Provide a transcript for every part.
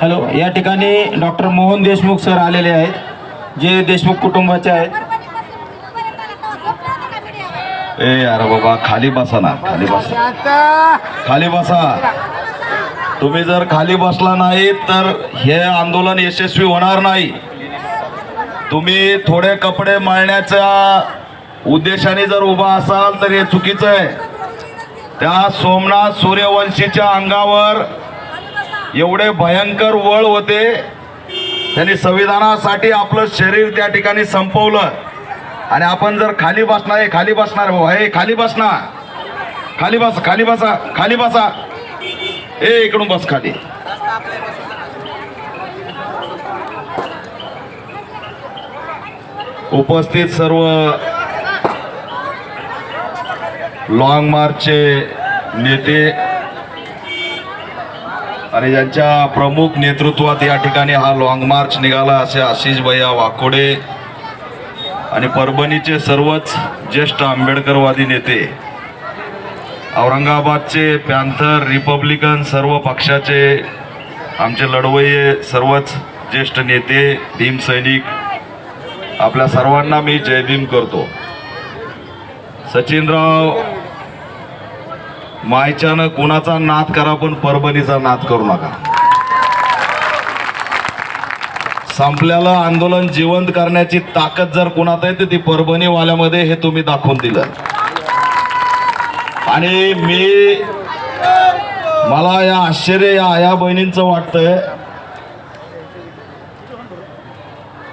Hello या ठिकाणी doctor Mohan Deshmukh sir आलेले आहेत जे देशमुख कुटुंबाचे आहेत. ए अरे बाबा खाली बसा ना खाली बसा. खाली बसा. तुम्ही जर खाली बसला नाही तर हे आंदोलन यशस्वी होणार नाही. तुम्ही थोडे कपडे मळण्याच्या उद्देशाने जर उभा असाल तर हे चुकीचं आहे. त्या सोमनाथ सूर्यवंशीच्या अंगावर एवढे भयंकर वळ होते. त्यांनी संविधानासाठी आपलं शरीर त्या ठिकाणी संपवलं. आणि आपण जर खाली बसणार हे खाली बसणार भाऊ हे खाली बसणार. खाली बस खाली बसा खाली बसा. ए इकडून बस खाली. उपस्थित सर्व लॉंग मार्चचे नेते आणि ज्यांच्या प्रमुख नेतृत्वात या ठिकाणी हा लॉंग मार्च निघाला असे आशिष भैया वाकोडे आणि परभणीचे सर्वच ज्येष्ठ आंबेडकरवादी नेते. औरंगाबादचे पॅन्थर रिपब्लिकन सर्व पक्षाचे आमचे लढवय्ये सर्वच ज्येष्ठ नेते भीम सैनिक आपल्या सर्वांना मी जयभीम करतो. सचिनराव मायच्यानं कुणाचा नाद करा पण परभणीचा नाद करू नका. संपल्याला आंदोलन जिवंत करण्याची ताकद जर कुणात आहे तर ती परभणीवाल्यामध्ये हे तुम्ही दाखवून दिलं. आणि मी मला या आश्चर्य या आया बहिणींचं वाटतंय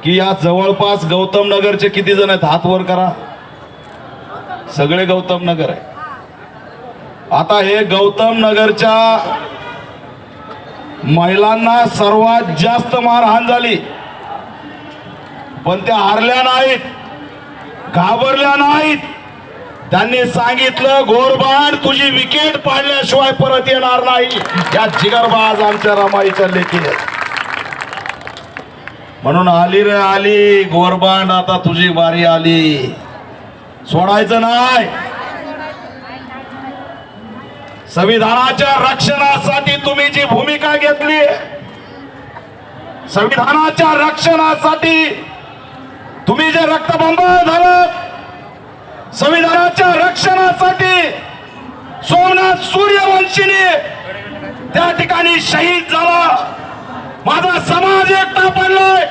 की या जवळपास गौतम नगरचे किती जण आहेत? हात वर करा. सगळे गौतम नगर आहे. आता हे गौतम नगरच्या महिलांना सर्वात जास्त मारहाण झाली. पण त्या हारल्या नाहीत घाबरल्या नाहीत. त्यांनी सांगितलं घोरबाड तुझी विकेट पाडल्याशिवाय परत येणार नाही. या जिगरबाज आमच्या रमाईच्या लेखी म्हणून आली रे आली गोरबांड आता तुझी बारी आली. सोडायचं नाही. संविधानाच्या रक्षणासाठी तुम्ही जी भूमिका घेतली संविधानाच्या रक्षणासाठी तुम्ही जे रक्तबंब झालं संविधानाच्या रक्षणासाठी सोमनाथ सूर्यवंशीने त्या ठिकाणी शहीद झाला. माझा समाज एकटा पडलाय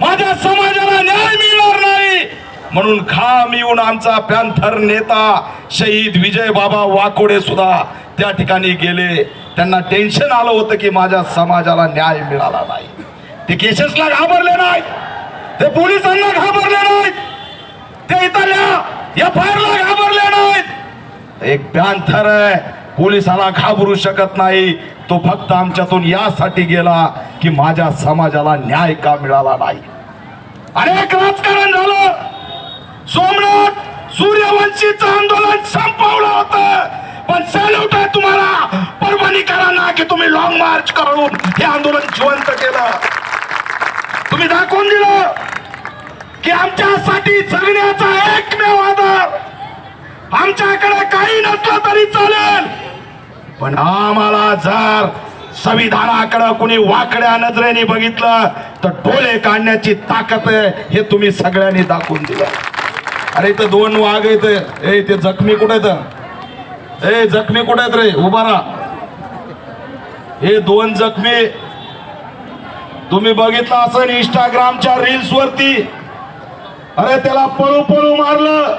माझ्या समाजाला न्याय मिळणार नाही. म्हणून खाम येऊन आमचा पॅन्थर नेता शहीद विजय बाबा वाकोडे सुद्धा त्या ठिकाणी गेले त्यांना टेन्शन आलं होतं की माझ्या समाजाला न्याय मिळाला नाही. ते केसेसला घाबरले नाहीत. ते पोलिसांना घाबरले नाहीत. ते इथल्या या फायरला घाबरले नाहीत. एक पॅन्थर आहे. पोलिसाला घाबरू शकत नाही. तो फक्त आमच्यातून यासाठी गेला की माझ्या समाजाला न्याय का मिळाला नाही. अनेक राजकारण झालं. सोमनाथ सूर्यवंशीचं आंदोलन संप मार्च काढून हे आंदोलन जिवंत केलं. तुम्ही दाखवून दिलं की आमच्यासाठी जगण्याचा एकमेव आधार आमच्याकडे काही नसलं तरी चालेल. पण आम्हाला जर संविधानाकडे कुणी वाकड्या नजरेने बघितलं तर डोळे काढण्याची ताकद आहे हे तुम्ही सगळ्यांनी दाखवून दिलं. अरे इथं दोन वाघ येते ए ते जखमी कुठे तर ए जखमी कुठे आहेत रे? उभा राहा. हे दोन जखमी तुम्ही बघितलं असं इंस्टाग्रामच्या रील्स वरती. अरे त्याला पळू पळू मारलं.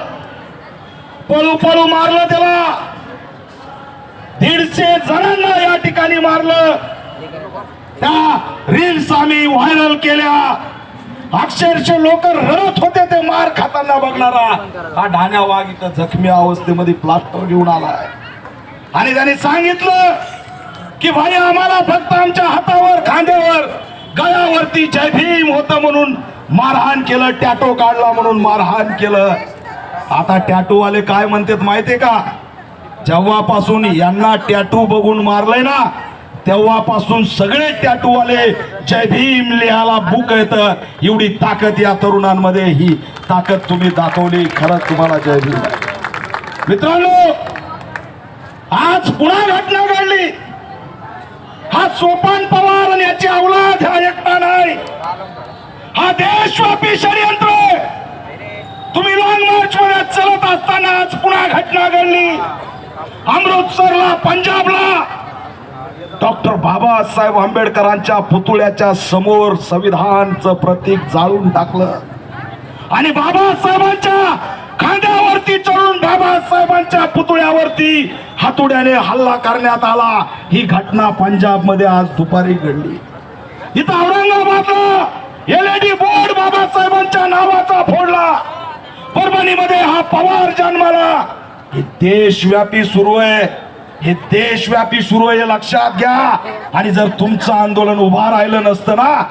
पळू पळू मारलं त्याला. दीडशे जणांना या ठिकाणी मारलं. त्या रील्स आम्ही व्हायरल केल्या. अक्षरशः लोक रडत होते ते मार खाताना बघणारा. हा ढाण्या वाघ इथं जखमी अवस्थेमध्ये प्लास्टर घेऊन आलाय. आणि त्याने सांगितलं की भाई आम्हाला फक्त आमच्या हातावर खांद्यावर गळ्यावरती जय भीम होत म्हणून मारहाण केलं टॅटो काढला म्हणून मारहाण केलं. आता टॅटूवाले काय म्हणतात माहितीये का? जेव्हापासून यांना टॅटू बघून मारलंय ना तेव्हापासून सगळे टॅटूवाले जय भीम लिहायला बुक येत एवढी ताकद या तरुणांमध्ये ही ताकद तुम्ही दाखवली खरंच तुम्हाला जय भीम. मित्रांनो आज पुन्हा घटना घडली. हा सोपान पवार आणि याची अवलाद हा एकटा नाही. हा देशव्यापी षडयंत्र. तुम्ही लॉंग मार्च मध्ये चलत असताना आज पुन्हा घटना घडली. अमृतसरला पंजाबला. डॉक्टर बाबासाहेब आंबेडकरांच्या पुतळ्याच्या समोर संविधानचं प्रतीक जाळून टाकलं. आणि बाबासाहेबांच्या खांद्यावरती चढून बाबासाहेबांच्या पुतळ्यावरती हातुड्याने हल्ला करण्यात आला. ही घटना पंजाबमध्ये आज दुपारी घडली. इथं औरंगाबादला एलईडी बोर्ड बाबासाहेबांच्या नावाचा फोडला. परभणीमध्ये हा पवार जन्माला. हे देशव्यापी सुरू आहे. हे देशव्यापी सुरू आहे लक्षात घ्या. आणि जर तुमचं आंदोलन उभा राहिलं नसतं ना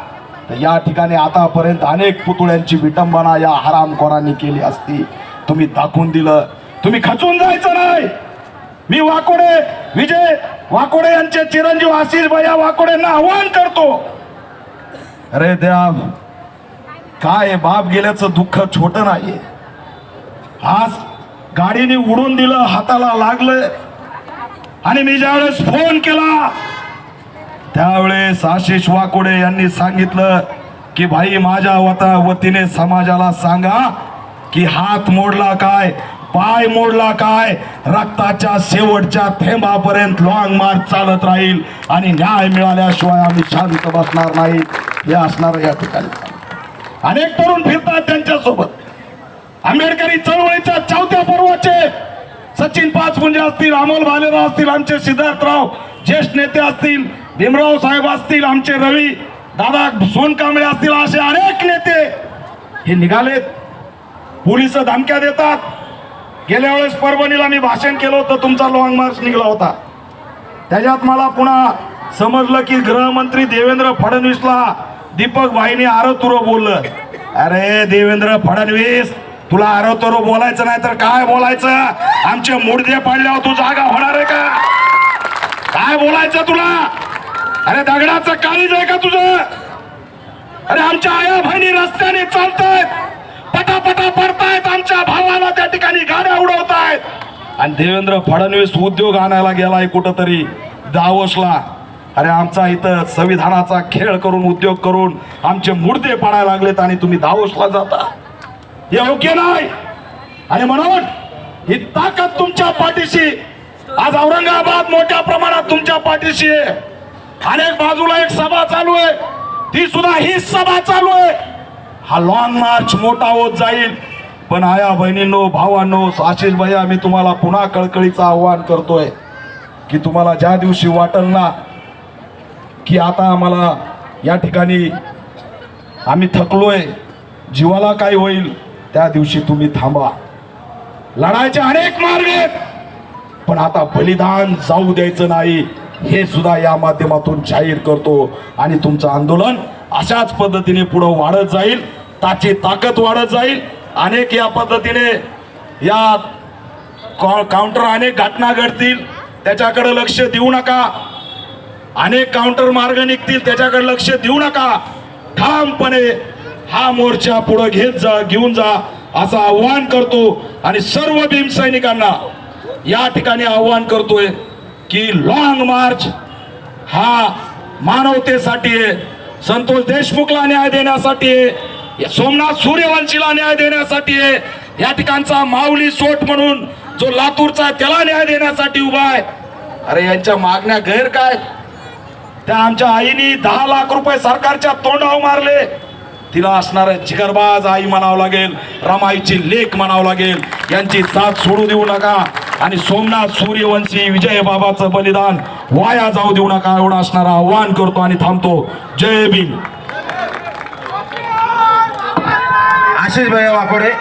तर या ठिकाणी आतापर्यंत अनेक पुतळ्यांची विटंबना या हरामखोरांनी केली असती. तुम्ही दाखवून दिलं. तुम्ही खचून जायचं नाही. मी वाकोडे विजय वाकोडे यांचे चिरंजीव आशिष भैया वाकोडेंना आव्हान करतो. अरे देव काय बाप गेल्याचं दुःख छोट नाहीये. आज गाडीने उडून दिलं हाताला लागलं आणि मी ज्यावेळेस फोन केला त्यावेळेस आशिष वाकोडे यांनी सांगितलं की भाई माझ्या वता वतीने समाजाला सांगा की हात मोडला काय पाय मोडला काय रक्ताच्या शेवटच्या थेंबापर्यंत लॉंग मार्च चालत राहील आणि न्याय मिळाल्याशिवाय आम्ही शांत बसणार नाही हे असणार या ठिकाणी. अनेक तरुण फिरतात त्यांच्यासोबत. आंबेडकरी चळवळीच्या चौथ्या पर्वाचे सचिन पाचपुंजे असतील अमोल भालेराव असतील आमचे सिद्धार्थराव ज्येष्ठ नेते असतील भीमराव साहेब असतील आमचे रवी दादा सोनकांबळे असतील असे अनेक नेते हे निघालेत. पोलीस धमक्या देतात. गेल्या वेळेस परभणीला मी भाषण केलं होतं तुमचा लॉंग मार्च निघाला होता. त्याच्यात मला पुन्हा समजलं की गृहमंत्री देवेंद्र फडणवीसला दीपक भाईने आरोतुरो बोललं. अरे देवेंद्र फडणवीस तुला आरोतुरो बोलायचं नाही तर काय बोलायचं? आमचे मुडदे पाडल्यावर तू जागा होणार आहे का? काय बोलायचं तुला? अरे दगडाचं काळीज आहे का तुझं? अरे आमच्या आया बहिणी रस्त्याने चालतायत पटापटा पडतायत. आमच्या भावाला त्या ठिकाणी गाड्या उडवतायत. आणि देवेंद्र फडणवीस उद्योग आणायला गेलाय कुठंतरी दावोसला. अरे आमचा इथं संविधानाचा खेळ करून उद्योग करून आमचे मुर्दे पाडायला लागलेत आणि तुम्ही दावसला जाता. हे योग्य नाही. आणि म्हणून ही ताकद तुमच्या पाठीशी आज औरंगाबाद मोठ्या प्रमाणात तुमच्या पाठीशी आहे. अनेक बाजूला एक सभा चालू आहे. ती सुद्धा ही सभा चालू आहे. हा लॉंग मार्च मोठा होत जाईल. पण आया बहिणींनो भावांनो आशिष भैया मी तुम्हाला पुन्हा कळकळीचं आव्हान करतोय. की तुम्हाला ज्या दिवशी वाटल ना की आता आम्हाला या ठिकाणी आम्ही थकलोय जीवाला काय होईल त्या दिवशी तुम्ही थांबा. लढायचे अनेक मार्ग आहेत पण आता बलिदान जाऊ द्यायचं नाही हे सुद्धा या माध्यमातून जाहीर करतो. आणि तुमचं आंदोलन अशाच पद्धतीने पुढं वाढत जाईल. त्याची ताकद वाढत जाईल. अनेक या पद्धतीने या काउंटर अनेक घटना घडतील. त्याच्याकडे लक्ष देऊ नका. अनेक काउंटर मार्ग निघतील. त्याच्याकडे लक्ष देऊ नका. ठामपणे हा मोर्चा पुढे घेत जा घेऊन जा असं आव्हान करतो. आणि सर्व भीम सैनिकांना या ठिकाणी आव्हान करतोय की लॉंग मार्च हा मानवतेसाठी आहे. संतोष देशमुखला न्याय देण्यासाठी आहे. सोमनाथ सूर्यवंशीला न्याय देण्यासाठी आहे. या ठिकाणचा माऊली सोट म्हणून जो लातूरचा आहे, त्याला न्याय देण्यासाठी उभा आहे. अरे यांच्या मागण्या गैर काय? त्या आमच्या आईने दहा लाख रुपये सरकारच्या तोंडावर मारले. तिला असणारे जिगरबाज आई म्हणावं लागेल रमाईची लेख म्हणावं लागेल. यांची साथ सोडू देऊ नका आणि सोमनाथ सूर्यवंशी विजय बाबाचं बलिदान वाया जाऊ देऊ नका एवढं असणारं आव्हान करतो आणि थांबतो. जय भीम. आशिष भाई वाकोडे